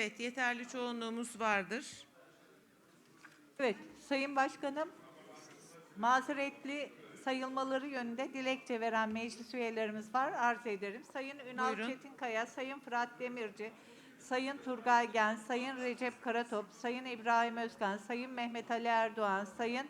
Evet, yeterli çoğunluğumuz vardır. Evet, Sayın Başkanım, mazeretli sayılmaları yönünde dilekçe veren meclis üyelerimiz var. Arz ederim. Sayın Ünal Buyurun. Çetinkaya, Sayın Fırat Demirci, Sayın Turgay Gen, Sayın Recep Karatop, Sayın İbrahim Özkan, Sayın Mehmet Ali Erdoğan, Sayın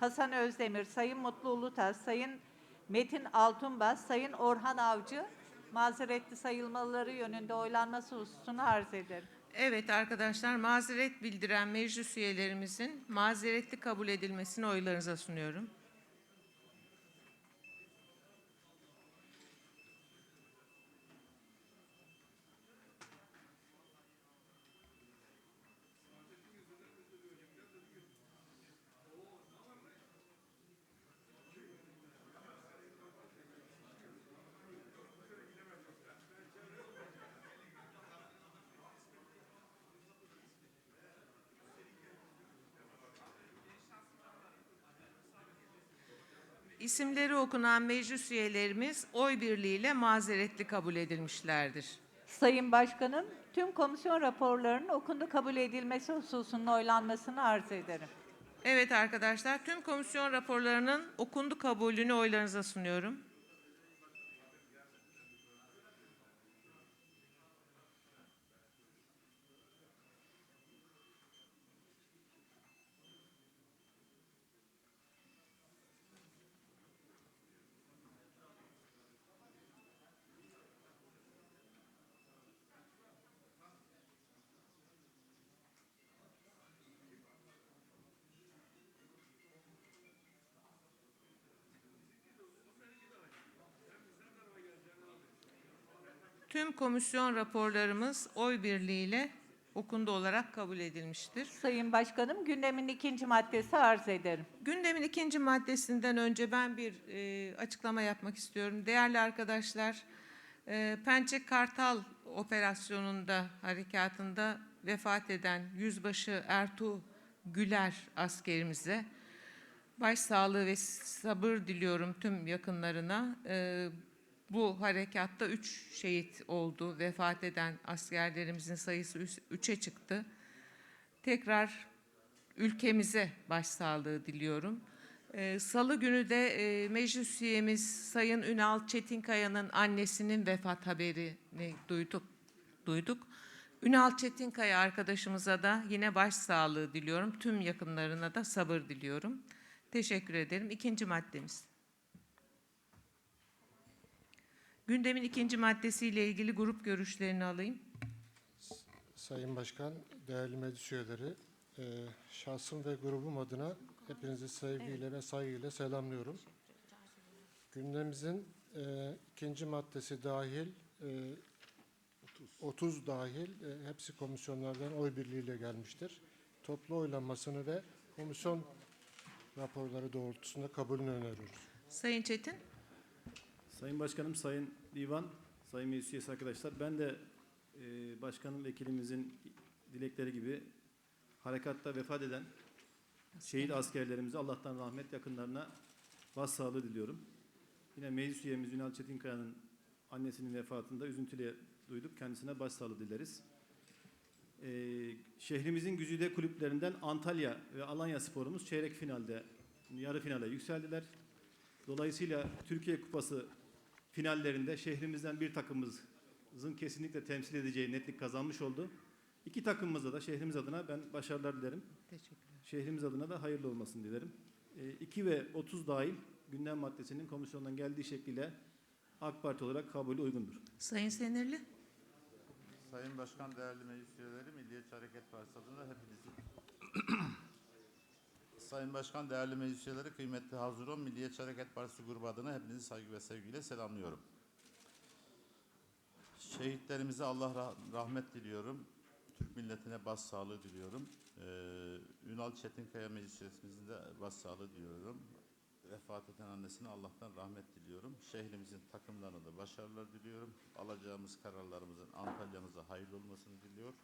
Hasan Özdemir, Sayın Mutlu Ulutaş, Sayın Metin Altunbaz, Sayın Orhan Avcı, mazeretli sayılmaları yönünde oylanması hususunu arz ederim. Evet arkadaşlar, mazeret bildiren meclis üyelerimizin mazeretli kabul edilmesini oylarınıza sunuyorum. İsimleri okunan meclis üyelerimiz oy birliğiyle mazeretli kabul edilmişlerdir. Sayın Başkanım, tüm komisyon raporlarının okundu kabul edilmesi hususunun oylanmasını arz ederim. Evet arkadaşlar, tüm komisyon raporlarının okundu kabulünü oylarınıza sunuyorum. Tüm komisyon raporlarımız oy birliğiyle okundu olarak kabul edilmiştir. Sayın Başkanım, gündemin ikinci maddesi arz ederim. Gündemin ikinci maddesinden önce ben bir e, açıklama yapmak istiyorum. Değerli arkadaşlar, e, Pençe Kartal operasyonunda, harekatında vefat eden Yüzbaşı Ertuğ Güler askerimize başsağlığı ve sabır diliyorum tüm yakınlarına. E, bu harekatta üç şehit oldu. Vefat eden askerlerimizin sayısı üç- üçe çıktı. Tekrar ülkemize başsağlığı diliyorum. Ee, Salı günü de e, meclis üyemiz Sayın Ünal Çetinkaya'nın annesinin vefat haberini duyduk. duyduk. Ünal Çetinkaya arkadaşımıza da yine başsağlığı diliyorum. Tüm yakınlarına da sabır diliyorum. Teşekkür ederim. İkinci maddemiz. Gündemin ikinci maddesiyle ilgili grup görüşlerini alayım. Sayın Başkan, değerli meclis üyeleri, e, şahsım ve grubum adına hepinizi sevgiyle ve saygıyla selamlıyorum. Gündemimizin e, ikinci maddesi dahil, e, 30 dahil e, hepsi komisyonlardan oy birliğiyle gelmiştir. Toplu oylanmasını ve komisyon raporları doğrultusunda kabulünü öneriyoruz. Sayın Çetin. Sayın Başkanım, Sayın Divan, Sayın Meclis Üyesi arkadaşlar, ben de e, Başkanım Vekilimizin dilekleri gibi harekatta vefat eden şehit askerlerimize Allah'tan rahmet yakınlarına başsağlığı diliyorum. Yine meclis üyemiz Ünal Çetinkaya'nın annesinin vefatında üzüntüyle duyduk. Kendisine başsağlığı dileriz. E, şehrimizin güzide kulüplerinden Antalya ve Alanya sporumuz çeyrek finalde, yarı finale yükseldiler. Dolayısıyla Türkiye Kupası finallerinde şehrimizden bir takımımızın kesinlikle temsil edeceği netlik kazanmış oldu. İki takımımıza da şehrimiz adına ben başarılar dilerim. Teşekkürler. Şehrimiz adına da hayırlı olmasını dilerim. 2 ve 30 dahil gündem maddesinin komisyondan geldiği şekliyle AK Parti olarak kabulü uygundur. Sayın Senirli. Sayın Başkan, değerli meclis üyeleri, Milliyetçi Hareket Partisi adına hepinizi... Sayın Başkan, değerli meclis üyeleri, kıymetli Hazuron, Milliyetçi Hareket Partisi grubu adına hepinizi saygı ve sevgiyle selamlıyorum. Şehitlerimize Allah rah- rahmet diliyorum. Türk milletine başsağlığı diliyorum. Ee, Ünal Çetinkaya meclis üyesimizin de başsağlığı diliyorum. Vefat eden annesine Allah'tan rahmet diliyorum. Şehrimizin takımlarına da başarılar diliyorum. Alacağımız kararlarımızın Antalya'mıza hayırlı olmasını diliyor.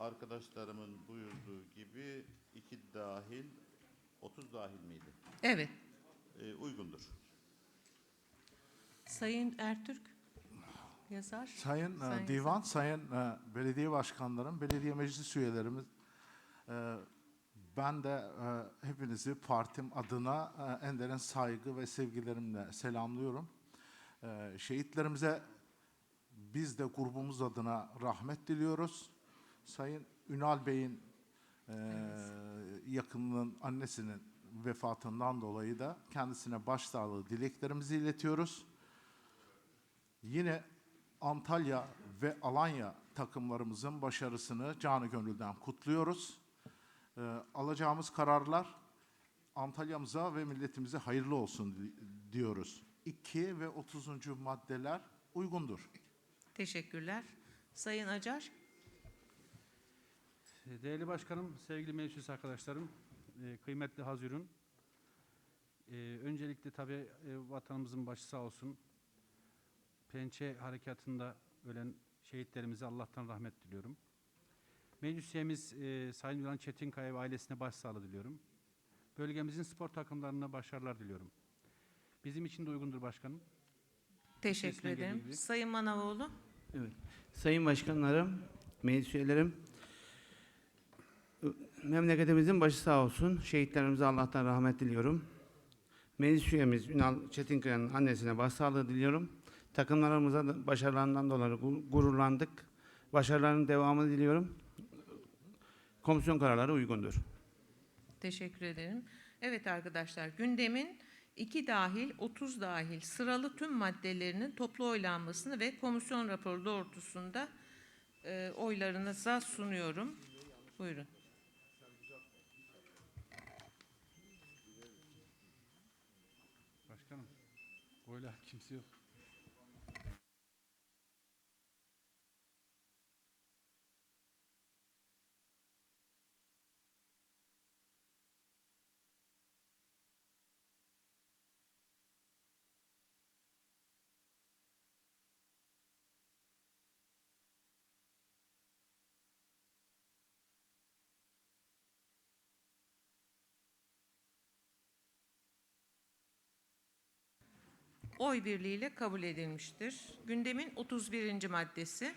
Arkadaşlarımın buyurduğu gibi iki dahil, 30 dahil miydi? Evet. Ee, uygundur. Sayın Ertürk. yazar. Sayın, e, Sayın Divan, Sayın e, Belediye Başkanlarım, Belediye Meclis Üyelerimiz, e, ben de e, hepinizi partim adına e, en derin saygı ve sevgilerimle selamlıyorum. E, Şehitlerimize biz de grubumuz adına rahmet diliyoruz. Sayın Ünal Bey'in e, yakınının annesinin vefatından dolayı da kendisine başsağlığı dileklerimizi iletiyoruz. Yine Antalya ve Alanya takımlarımızın başarısını canı gönülden kutluyoruz. Ee, alacağımız kararlar Antalya'mıza ve milletimize hayırlı olsun di- diyoruz. 2 ve 30. maddeler uygundur. Teşekkürler. Sayın Acar. Değerli başkanım, sevgili meclis arkadaşlarım, e, kıymetli Hazirun. E, öncelikle tabii e, vatanımızın başı sağ olsun. Pençe harekatında ölen şehitlerimize Allah'tan rahmet diliyorum. Meclis üyemiz Sayın Yunan Çetinkaya ve ailesine başsağlığı diliyorum. Bölgemizin spor takımlarına başarılar diliyorum. Bizim için de uygundur başkanım. Teşekkür Sesine ederim. Sayın Manavoğlu. Evet. Sayın Başkanlarım, meclis üyelerim, memleketimizin başı sağ olsun. Şehitlerimize Allah'tan rahmet diliyorum. Meclis üyemiz Ünal Çetinkaya'nın annesine başsağlığı diliyorum. Takımlarımıza da başarılarından dolayı gu- gururlandık. Başarıların devamını diliyorum. Komisyon kararları uygundur. Teşekkür ederim. Evet arkadaşlar gündemin 2 dahil 30 dahil sıralı tüm maddelerinin toplu oylanmasını ve komisyon raporu doğrultusunda e, oylarınıza sunuyorum. Buyurun. Oy birliğiyle kabul edilmiştir. Gündemin 31. maddesi.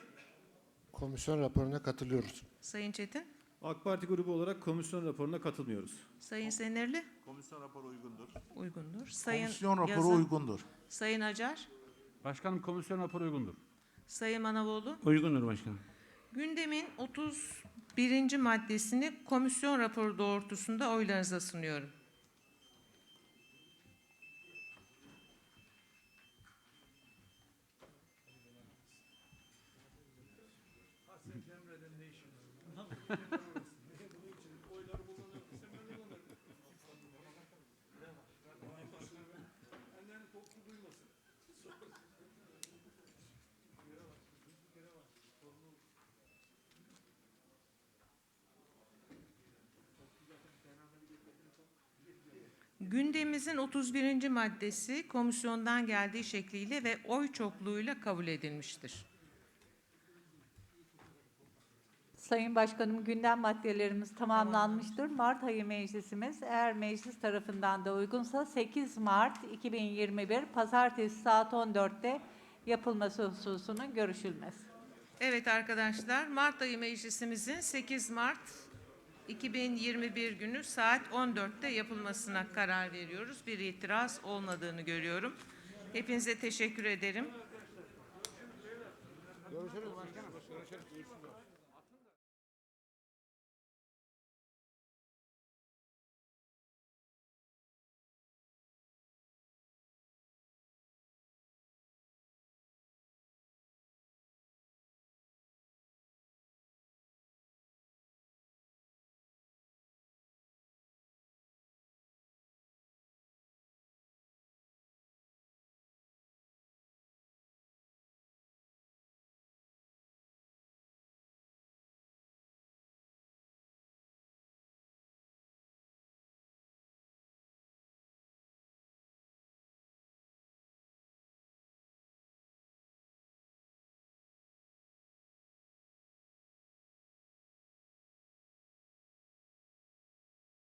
Komisyon raporuna katılıyoruz. Sayın Çetin, AK Parti grubu olarak komisyon raporuna katılmıyoruz. Sayın Senerli Komisyon raporu uygundur. uygundur. Sayın Komisyon raporu Yazın, uygundur. Sayın Acar, Başkanım komisyon raporu uygundur. Sayın Manavoğlu. Uygundur başkanım. Gündemin 31. maddesini komisyon raporu doğrultusunda oylarınıza sunuyorum. Gündemimizin 31. maddesi komisyondan geldiği şekliyle ve oy çokluğuyla kabul edilmiştir. Sayın Başkanım gündem maddelerimiz tamamlanmıştır. Mart ayı meclisimiz eğer meclis tarafından da uygunsa 8 Mart 2021 Pazartesi saat 14'te yapılması hususunun görüşülmesi. Evet arkadaşlar, Mart ayı meclisimizin 8 Mart 2021 günü saat 14'te yapılmasına karar veriyoruz. Bir itiraz olmadığını görüyorum. Hepinize teşekkür ederim. Görüşürüz başkanım.